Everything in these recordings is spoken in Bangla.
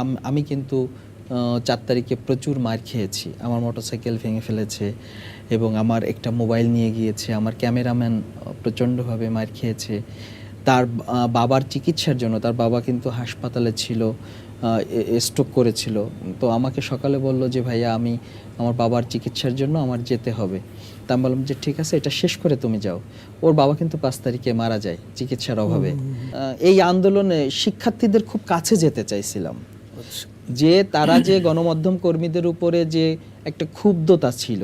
আম- কিন্তু চার তারিখে প্রচুর মার খেয়েছি। আমার মোটরসাইকেল ভেঙে ফেলেছে এবং আমার একটা মোবাইল নিয়ে গিয়েছে। আমার ক্যামেরাম্যান প্রচণ্ডভাবে মার খেয়েছে। তার বাবার চিকিৎসার জন্য তার বাবা কিন্তু হাসপাতালে ছিল স্ট্রোক করেছিল। তো আমাকে সকালে বলল যে ভাইয়া আমি আমার বাবার চিকিৎসার জন্য আমার যেতে হবে। তা আমি বললাম যে ঠিক আছে এটা শেষ করে তুমি যাও। ওর বাবা কিন্তু পাঁচ তারিখে মারা যায় চিকিৎসার অভাবে। এই আন্দোলনে শিক্ষার্থীদের খুব কাছে যেতে চাইছিলাম। যে তারা যে গণমাধ্যম কর্মীদের উপরে যে একটা ক্ষুব্ধতা ছিল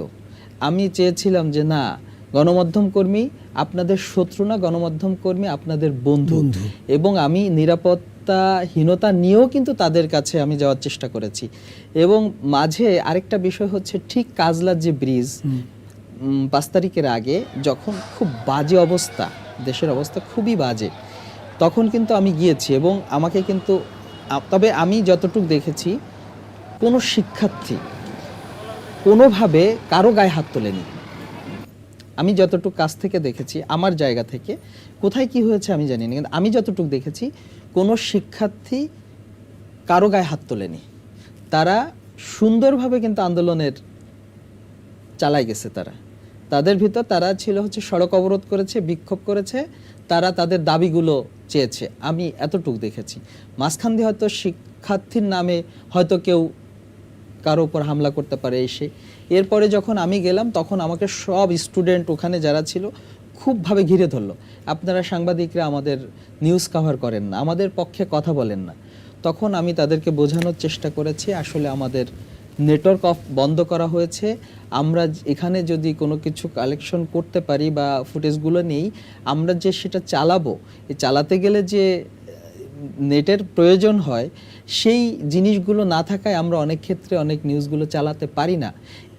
আমি চেয়েছিলাম যে না গণমাধ্যম কর্মী আপনাদের শত্রু না গণমাধ্যম কর্মী আপনাদের বন্ধু। এবং আমি নিরাপত্তাহীনতা নিয়েও কিন্তু তাদের কাছে আমি যাওয়ার চেষ্টা করেছি। এবং মাঝে আরেকটা বিষয় হচ্ছে ঠিক কাজলার যে ব্রিজ পাঁচ তারিখের আগে যখন খুব বাজে অবস্থা দেশের অবস্থা খুবই বাজে তখন কিন্তু আমি গিয়েছি এবং আমাকে কিন্তু তবে আমি যতটুকু দেখেছি, কোনো শিক্ষার্থী কোনোভাবে কারও গায়ে হাত তোলেনি। আমি যতটুকু কাছ থেকে দেখেছি, আমার জায়গা থেকে, কোথায় কি হয়েছে আমি জানি না কিন্তু আমি যতটুকু দেখেছি, কোনো শিক্ষার্থী কারও গায়ে হাত তোলেনি। তারা সুন্দরভাবে কিন্তু আন্দোলনের চালাই গেছে তারা। তাদের ভিতর তারা ছিল হচ্ছে সড়ক অবরোধ করেছে, বিক্ষোভ করেছে, তারা তাদের দাবিগুলো চেয়েছে, আমি এতটুকু দেখেছি। মাঝখান দিয়ে হয়তো শিক্ষার্থীর নামে হয়তো কেউ কারও উপর হামলা করতে পারে এসে। এরপরে যখন আমি গেলাম, তখন আমাকে সব স্টুডেন্ট ওখানে যারা ছিল খুবভাবে ঘিরে ধরলো। আপনারা সাংবাদিকরা আমাদের নিউজ কভার করেন না, আমাদের পক্ষে কথা বলেন না। তখন আমি তাদেরকে বোঝানোর চেষ্টা করেছি, আসলে আমাদের নেটওয়ার্ক অফ বন্ধ করা হয়েছে। আমরা এখানে যদি কোনো কিছু কালেকশন করতে পারি বা ফুটেজগুলো নেই, আমরা যে সেটা চালাবো চালাতে গেলে যে নেটের প্রয়োজন হয়, সেই জিনিসগুলো না থাকায় আমরা অনেক ক্ষেত্রে অনেক নিউজগুলো চালাতে পারি না।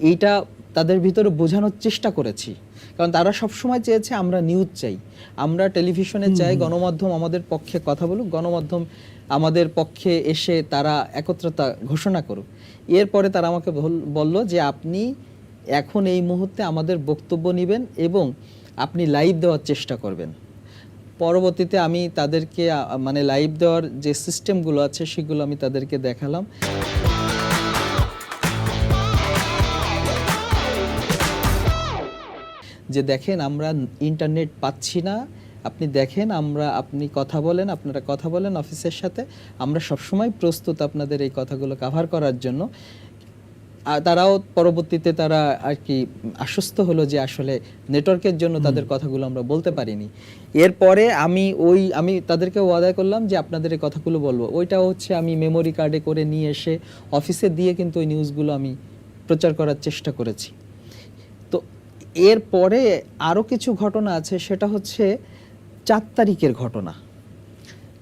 এইটা তাদের ভিতরে বোঝানোর চেষ্টা করেছি। কারণ তারা সবসময় চেয়েছে আমরা নিউজ চাই। আমরা টেলিভিশনে চাই গণমাধ্যম আমাদের পক্ষে কথা বলুক গণমাধ্যম আমাদের পক্ষে এসে তারা একত্রতা ঘোষণা করুক। এরপরে তারা আমাকে বল- বলল যে আপনি এখন এই মুহূর্তে আমাদের বক্তব্য নেবেন এবং আপনি লাইভ দেওয়ার চেষ্টা করবেন। পরবর্তীতে আমি তাদেরকে মানে লাইভ দেওয়ার যে সিস্টেমগুলো আছে সেগুলো আমি তাদেরকে দেখালাম। যে দেখেন আমরা ইন্টারনেট পাচ্ছি না আপনি দেখেন আমরা আপনি কথা বলেন আপনারা কথা বলেন অফিসের সাথে আমরা সবসময় প্রস্তুত আপনাদের এই কথাগুলো কাভার করার জন্য। তারাও পরবর্তীতে তারা আর কি আশ্বস্ত হলো যে আসলে নেটওয়ার্কের জন্য তাদের কথাগুলো আমরা বলতে পারিনি। এরপরে আমি ওই আমি তাদেরকে ওয়াদা করলাম যে আপনাদের এই কথাগুলো বলব। ওইটা হচ্ছে আমি মেমোরি কার্ডে করে নিয়ে এসে অফিসে দিয়ে কিন্তু ওই নিউজগুলো আমি প্রচার করার চেষ্টা করেছি। এরপরে আরও কিছু ঘটনা আছে সেটা হচ্ছে চার তারিখের ঘটনা।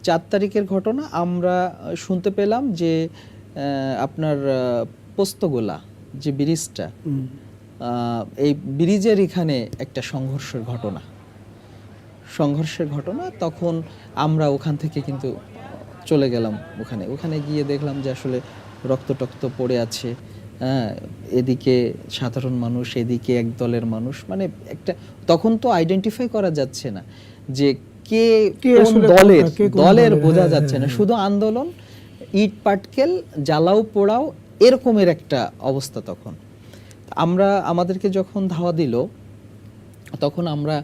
চার তারিখের ঘটনা আমরা শুনতে পেলাম যে আপনার পোস্তগোলা যে ব্রিজটা এই ব্রিজের এখানে একটা সংঘর্ষের ঘটনা। সংঘর্ষের ঘটনা তখন আমরা ওখান থেকে কিন্তু চলে গেলাম ওখানে। ওখানে গিয়ে দেখলাম যে আসলে রক্ত টক্ত পড়ে আছে। হ্যাঁ এদিকে সাধারণ মানুষ এদিকে এক দলের মানুষ মানে একটা তখন তো আইডেন্টিফাই করা যাচ্ছে না যে কে কোন দলের কোন দলের দলের, বোঝা হ্যাঁ, যাচ্ছে না। হ্যাঁ, শুধু আন্দোলন ইট পাটকেল জ্বালাও পোড়াও এরকমের একটা অবস্থা তখন। আমরা আমাদেরকে যখন ধাওয়া দিল তখন আমরা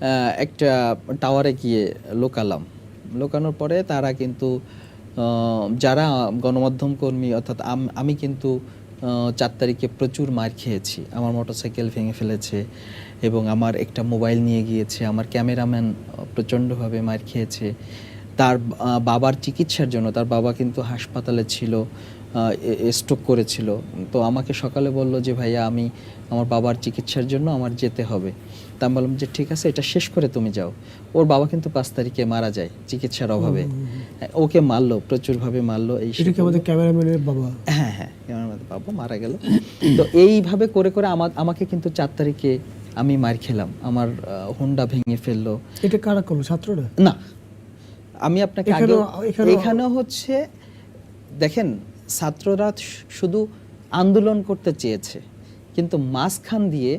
আহ, একটা টাওয়ারে গিয়ে লোকালাম। লোকানোর পরে তারা কিন্তু আহ, যারা গণমাধ্যম কর্মী অর্থাৎ আমি কিন্তু চার তারিখে প্রচুর মার খেয়েছি। আমার মোটরসাইকেল ভেঙে ফেলেছে এবং আমার একটা মোবাইল নিয়ে গিয়েছে। আমার ক্যামেরাম্যান প্রচণ্ডভাবে মার খেয়েছে। তার বাবার চিকিৎসার জন্য তার বাবা কিন্তু হাসপাতালে ছিল স্ট্রোক করেছিল। তো আমাকে সকালে বলল যে ভাইয়া আমি আমার বাবার চিকিৎসার জন্য আমার যেতে হবে। তা আমি বললাম যে ঠিক আছে এটা শেষ করে তুমি যাও। ওর বাবা কিন্তু পাঁচ তারিখে মারা যায় চিকিৎসার অভাবে। হ্যাঁ, ওকে মারলো প্রচুরভাবে মারলো এই আমাদের ক্যামেরাম্যানের বাবা? হ্যাঁ হ্যাঁ মধ্যে বাবা মারা গেল। তো এইভাবে করে করে আমার আমাকে কিন্তু চার তারিখে আমি মার খেলাম। আমার হুন্ডা ভেঙে ফেলল। এটা কারা করল ছাত্ররা? না আমি আপনাকে আগে এখানেও হচ্ছে দেখেন ছাত্ররা শুধু আন্দোলন করতে চেয়েছে কিন্তু মাঝখান দিয়ে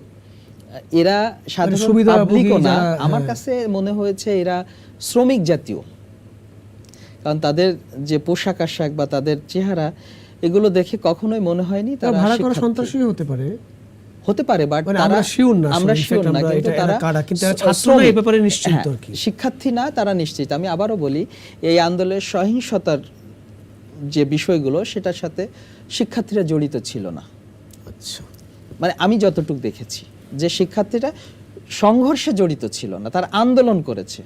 এরা সাধারণ পাবলিকও না আমার হ্যাঁ। কাছে মনে হয়েছে এরা শ্রমিক জাতীয়। কারণ তাদের যে পোশাক আশাক বা তাদের চেহারা এগুলো দেখে কখনোই মনে হয়নি তারা তারা ভাড়া করা সন্ত্রাসী হতে পারে। হতে পারে বাট মানে তারা আমরা sure না, আমরা শিওর না কিন্তু তারা কিন্তু ছাত্র না, এই ব্যাপারে নিশ্চিত হ্যাঁ, আর কি। শিক্ষার্থী না তারা নিশ্চিত। আমি আবারও বলি এই আন্দোলনের সহিংসতার যে বিষয়গুলো সেটার সাথে শিক্ষার্থীরা জড়িত ছিল না। আচ্ছা। মানে আমি যতটুকু দেখেছি যে শিক্ষার্থীরা সংঘর্ষে জড়িত ছিল না তারা আন্দোলন করেছে।